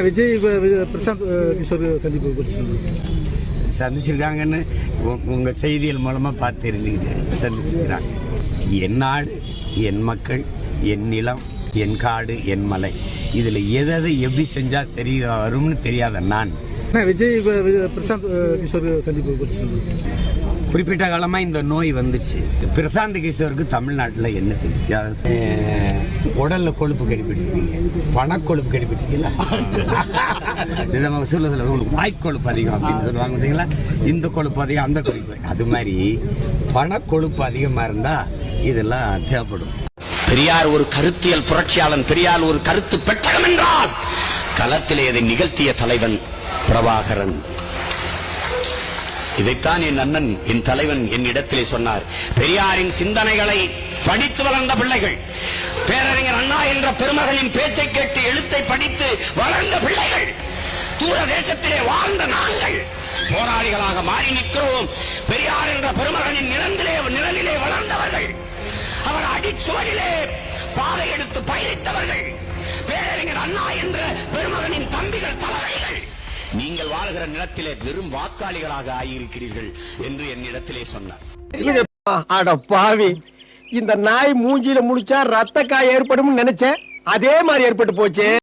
விஜய் பிரசாந்த் கிஷோர் சந்திப்பு பற்றி சந்திச்சிருக்காங்கன்னு உ- உங்க செய்திகள் மூலமாக பார்த்து இருந்துக்கிட்டு சந்திச்சிருக்கிறாங்க என் நாடு என் மக்கள் என் நிலம் என் காடு என் மலை இதில் எதை எதை எப்படி செஞ்சால் சரி வரும்னு தெரியாத நான் அண்ணா, விஜய் பிரசாந்த் கிஷோர் சந்திப்பு குறிப்பிட்ட காலமா இந்த நோய் வந்துச்சு. பிரசாந்த் கிஷோருக்கு தமிழ்நாட்டில் என்ன தெரியும் அஹ், உடல்ல கொழுப்பு கடிப்பிட்டீங்க பணக்கொழுப்பு கடிப்பிட்டீங்களா இதை நம்ம சொல்ல சொல்ல உங்களுக்கு வாய்க்கொழுப்பு அதிகம் அப்படின்னு சொல்லுவாங்க பார்த்தீங்களா இந்த கொழுப்பு அதிகம் அந்த கொழுப்பு. அது மாதிரி பணக்கொழுப்பு அதிகமாக இருந்தா இதெல்லாம் தேவைப்படும். பெரியார் ஒரு கருத்தியல் புரட்சியாளன் பெரியார் ஒரு கருத்து பெட்டகம் என்றால் களத்திலே இதை நிகழ்த்திய தலைவன் பிரபாகரன். இதைத்தான் என் அண்ணன் என் தலைவன் என் இடத்திலே சொன்னார். பெரியாரின் சிந்தனைகளை படித்து வளர்ந்த பிள்ளைகள் பேரறிஞர் அண்ணா என்ற பெருமகனின் பேச்சை கேட்டு எழுத்தை படித்து வளர்ந்த பிள்ளைகள் தூர தேசத்திலே வாழ்ந்த நாங்கள் போராளிகளாக மாறி நிற்கிறோம். பெரியார் என்ற பெருமகனின் நிழந்திலே நிழலிலே வளர்ந்தவர்கள் அவர் அடிச்சுவரிலே பாதை எடுத்து பயணித்தவர்கள் பேரறிஞர் அண்ணா என்ற பெருமகனின் நீங்கள் வாழ்கிற நிலத்திலே வெறும் வாக்காளிகளாக ஆகியிருக்கிறீர்கள் என்று என்னிடத்திலே சொன்னார். அட பாவி. இந்த நாய் மூஞ்சியில முடிச்சா ரத்த காய் ஏற்படும் நினைச்சேன். அதே மாதிரி ஏற்பட்டு போச்சு.